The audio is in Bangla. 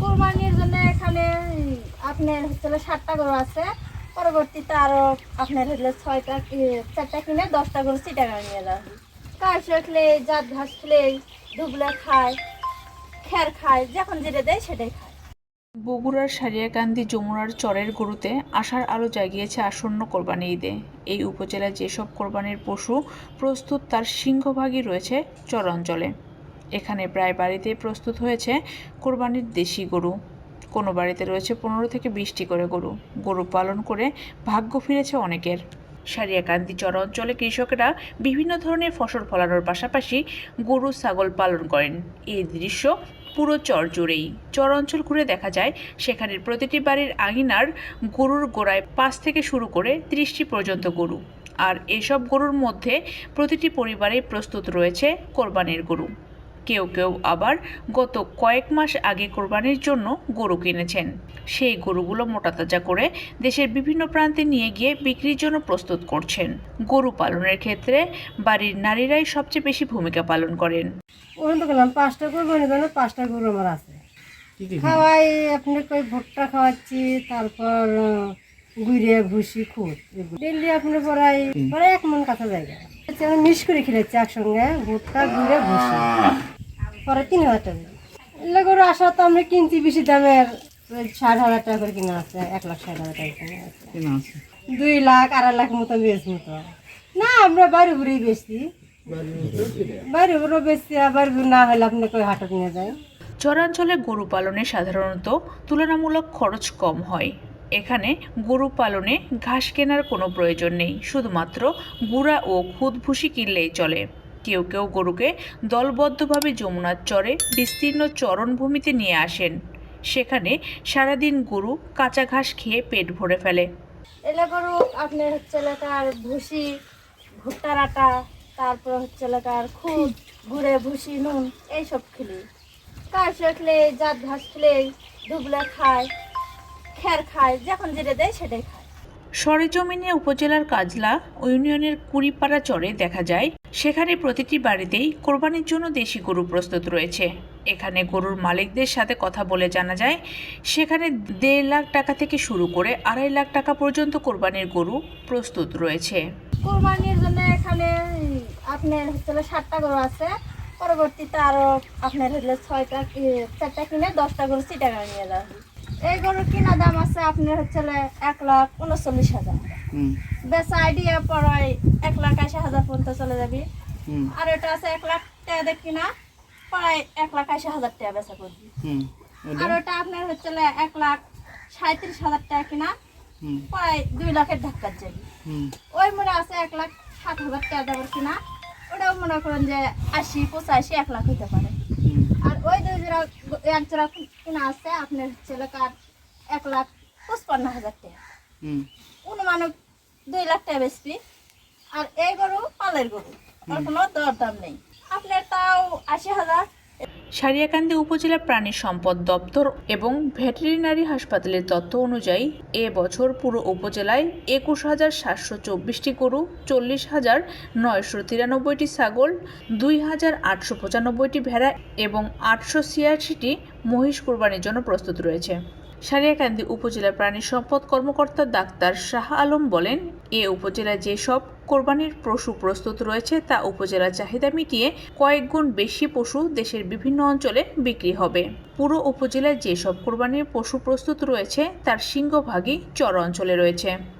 কোরবানির জন্য এখানে আপনার হচ্ছে ষাটটা গরু আছে। পরবর্তীতে আরও আপনার হলো ছয়টা চারটা কিনে দশটা গরু চিটাগাং নিয়ে যাওয়া। কাশ রাখলে, জাত ঘাস খেলে, দুবলা খায় খ্যার খায়, যখন যেটা দেয় সেটাই খায়। বগুড়ার সারিয়াকান্দি যমুনার চরের গরুতে আশার আলো জাগিয়েছে আসন্ন কোরবানি ঈদে। এই উপজেলায় যেসব কোরবানির পশু প্রস্তুত, তার সিংহভাগই রয়েছে চর অঞ্চলে। এখানে প্রায় বাড়িতে প্রস্তুত হয়েছে কোরবানির দেশি গরু। কোনো বাড়িতে রয়েছে পনেরো থেকে বিশটি করে গরু। গরু পালন করে ভাগ্য ফিরেছে অনেকের। সারিয়াকান্দি চর অঞ্চলে কৃষকেরা বিভিন্ন ধরনের ফসল ফলানোর পাশাপাশি গরু, ছাগল পালন করেন। এই দৃশ্য পুরো চর জুড়েই। চর অঞ্চল ঘুরে দেখা যায়, সেখানের প্রতিটি বাড়ির আঙিনার গরুর গোড়ায় পাঁচ থেকে শুরু করে ত্রিশটি পর্যন্ত গরু। আর এসব গরুর মধ্যে প্রতিটি পরিবারে প্রস্তুত রয়েছে কোরবানির গরু। কেউ কেউ আবার গত কয়েক মাস আগে কোরবানির জন্য গরু কিনেছেন। সেই গরুগুলো মোটাতাজা করে দেশের বিভিন্ন প্রান্তে নিয়ে গিয়ে বিক্রির জন্য প্রস্তুত করছেন। গরু পালনের ক্ষেত্রে বাড়ির নারীরাই সবচেয়ে বেশি ভূমিকা পালন করেন। ওখান পাঁচটা জন্য পাঁচটা গরু আমার আছে। কি কি খাওয়াই আপনি কই ভুট্টা খাওয়াচ্ছি তারপর আহ, গুড়ে ভুসি খুদ ডেলি আপনি পড়াই পরে এক মন কাঁচা জায়গা। আচ্ছা, মিক্স করে খেলেছি একসঙ্গে ভুট্টা গুড়ে ভুসি। পরে তিন হাজার টাকা এগুলো গরু আসা তো আমরা কিনছি বেশি দামের ষাট হাজার টাকা করে কিনা আছে এক লাখ ষাট হাজার টাকা কিনা আছে। দুই লাখ আড়াই লাখ মতো বেশ মতো না আমরা বাড়ি ঘুরেই বেশি বাড়ি ঘুরে বেশি আবার না হলে আপনি কই হাটত নিয়ে যায়? চরাঞ্চলে গরু পালনে সাধারণত তুলনামূলক খরচ কম হয়। এখানে গরু পালনে ঘাস কেনার কোনো প্রয়োজন নেই শুধুমাত্র গুঁড়া ও খুদ ভুসি কিনলেই চলে। কেউ কেউ গরুকে দলবদ্ধভাবে যমুনার চরে বিস্তীর্ণ চরণভূমিতে নিয়ে আসেন। সেখানে সারাদিন গরু কাঁচা ঘাস খেয়ে পেট ভরে ফেলে। এলে গরু আপনার হচ্ছে এলাকার ভুসি, ভুট্টার আটা, তারপর হচ্ছে এলাকার খুদ, গুড়ে ভুসি, নুন, এইসব খেলি। কাশ খেলে জাত ঘাস খেলে, দুবলা খায় খ্যার খায়, যখন যেটা দেয় সেটাই খায়। সরেজমিনে উপজেলার কাজলা ইউনিয়নের কুড়িপাড়া চরে দেখা যায়, সেখানে প্রতিটি বাড়িতেই কোরবানির জন্য দেশি গরু প্রস্তুত রয়েছে এখানে গরুর মালিকদের সাথে কথা বলে জানা যায়, সেখানে দেড় লাখ টাকা থেকে শুরু করে আড়াই লাখ টাকা পর্যন্ত কোরবানির গরু প্রস্তুত রয়েছে কোরবানির জন্য এখানে আপনার হচ্ছে ষাটটা গরু আছে, পরবর্তীতে আরও আপনার হলো ছয়টা চারটা কিনে দশটা গরু চিটাগাং নিয়ে হয়। এই গরুর কিনা দাম আছে আপনার হচ্ছে এক লাখ উনচল্লিশ হাজার। বেচা আইডিয়া পড়ায় এক লাখ আশি হাজার পর্যন্ত চলে যাবি। আর এটা আছে এক লাখ টাকা কিনা প্রায় এক লাখ আশি হাজার টাকা বেচা করবি। আর ওটা আপনার হচ্ছে এক লাখ সাঁত্রিশ হাজার টাকা কিনা প্রায় দুই লাখের ধাক্কার যাবি। ওই মনে আছে এক লাখ সাত হাজার টাকা দেওয়ার কিনা ওটাও মনে করেন যে আশি পঁচাশি এক লাখ হতে পারে। আর ওই দুই জোড়া এক জোড়া কিনা আছে আপনার ছেলেকার এক লাখ পঁচপান্ন হাজার টাকা। অনুমানে দুই লাখ টাকা বেচবি আর এই গরু পালের গরু। আর কোনো দর দাম নেই। আপনার তাও আশি হাজার সারিয়াকান্দি উপজেলা প্রাণী সম্পদ দপ্তর এবং ভেটেরিনারি হাসপাতালের তথ্য অনুযায়ী, এ বছর পুরো উপজেলায় একুশ হাজার সাতশো চব্বিশটি গরু, চল্লিশ হাজার নয়শো তিরানব্বইটি ছাগল, দুই হাজার আটশো পঁচানব্বইটি ভেড়া এবং আটশো ছিয়াশিটি মহিষ কোরবানির জন্য প্রস্তুত রয়েছে। সারিয়াকান্দি উপজেলা প্রাণী সম্পদ কর্মকর্তা ডাক্তার শাহ আলম বলেন, এ উপজেলায় যেসব কোরবানির পশু প্রস্তুত রয়েছে তা উপজেলা চাহিদা মিটিয়ে কয়েক গুণ বেশি পশু দেশের বিভিন্ন অঞ্চলে বিক্রি হবে। পুরো উপজেলায় যেসব কোরবানির পশু প্রস্তুত রয়েছে, তার সিংহভাগই চর অঞ্চলে রয়েছে।